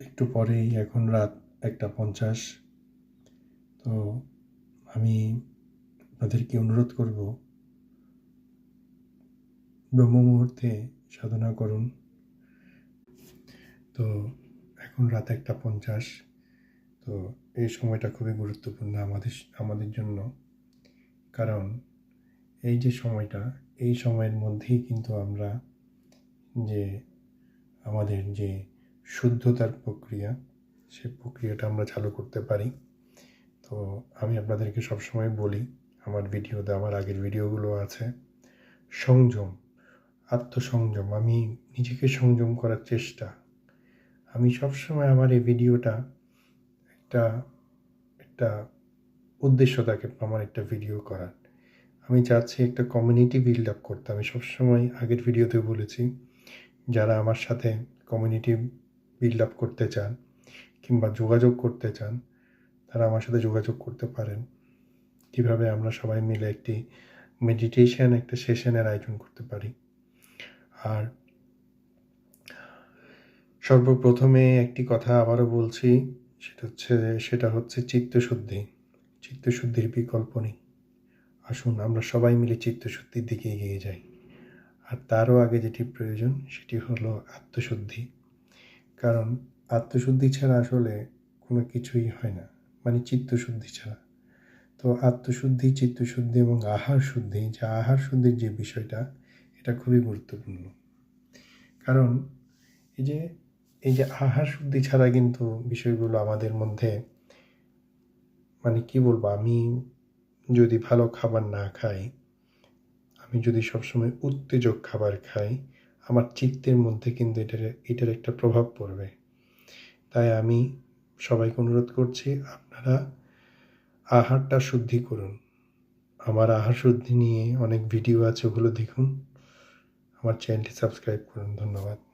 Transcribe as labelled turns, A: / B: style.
A: একটু পরেই এখন রাত একটা পঞ্চাশ। তো আমি আপনাদেরকে অনুরোধ করব ব্রহ্ম মুহূর্তে সাধনা করুন। তো এখন রাত একটা পঞ্চাশ। তো এই সময়টা খুবই গুরুত্বপূর্ণ আমাদের আমাদের জন্য। কারণ এই যে সময়টা, এই সময়ের মধ্যেই কিন্তু আমরা যে আমাদের যে শুদ্ধতার প্রক্রিয়া, সে প্রক্রিয়াটা আমরা চালু করতে পারি। তো আমি আপনাদেরকে সবসময় বলি, আমার ভিডিওতে, আমার আগের ভিডিওগুলো আছে। সংযম, আত্মসংযম, আমি নিজেকে সংযম করার চেষ্টা। আমি সবসময় আমার এই ভিডিওটা একটা একটা উদ্দেশ্য থাকে, আমার একটা ভিডিও করার। আমি চাচ্ছি একটা কমিউনিটি বিল্ড আপ করতে। আমি সবসময় আগের ভিডিওতে বলেছি, যারা আমার সাথে কমিউনিটি বিল্ড আপ করতে চান কিংবা যোগাযোগ করতে চান, তারা আমার সাথে যোগাযোগ করতে পারেন। কীভাবে আমরা সবাই মিলে একটি মেডিটেশন একটা সেশনের আয়োজন করতে পারি। আর সর্বপ্রথমে একটি কথা আবারও বলছি, সেটা হচ্ছে সেটা হচ্ছে চিত্তশুদ্ধি। চিত্তশুদ্ধির বিকল্প নেই। আসুন, আমরা সবাই মিলে চিত্তশুদ্ধির দিকে এগিয়ে যাই। আর তারও আগে যেটি প্রয়োজন, সেটি হলো আত্মশুদ্ধি। কারণ আত্মশুদ্ধি ছাড়া আসলে কোনো কিছুই হয় না মানে চিত্তশুদ্ধি ছাড়া। তো আত্মশুদ্ধি, চিত্তশুদ্ধি এবং আহার শুদ্ধি যে আহার শুদ্ধির যে বিষয়টা, এটা খুবই গুরুত্বপূর্ণ। কারণ এই যে এই যে আহার শুদ্ধি ছাড়া কিন্তু বিষয়গুলো আমাদের মধ্যে মানে কি বলব, আমি যদি ভালো খাবার না খাই, আমি যদি সবসময় উত্তেজক খাবার খাই আমার চিত্তের মধ্যে কিন্তু এটার এটার একটা প্রভাব পড়বে। তাই আমি সবাইকে অনুরোধ করছি, আপনারা আহারটা শুদ্ধি করুন। আমার আহার শুদ্ধি নিয়ে অনেক ভিডিও আছে, ওগুলো দেখুন। আমার চ্যানেলটি সাবস্ক্রাইব করুন, ধন্যবাদ।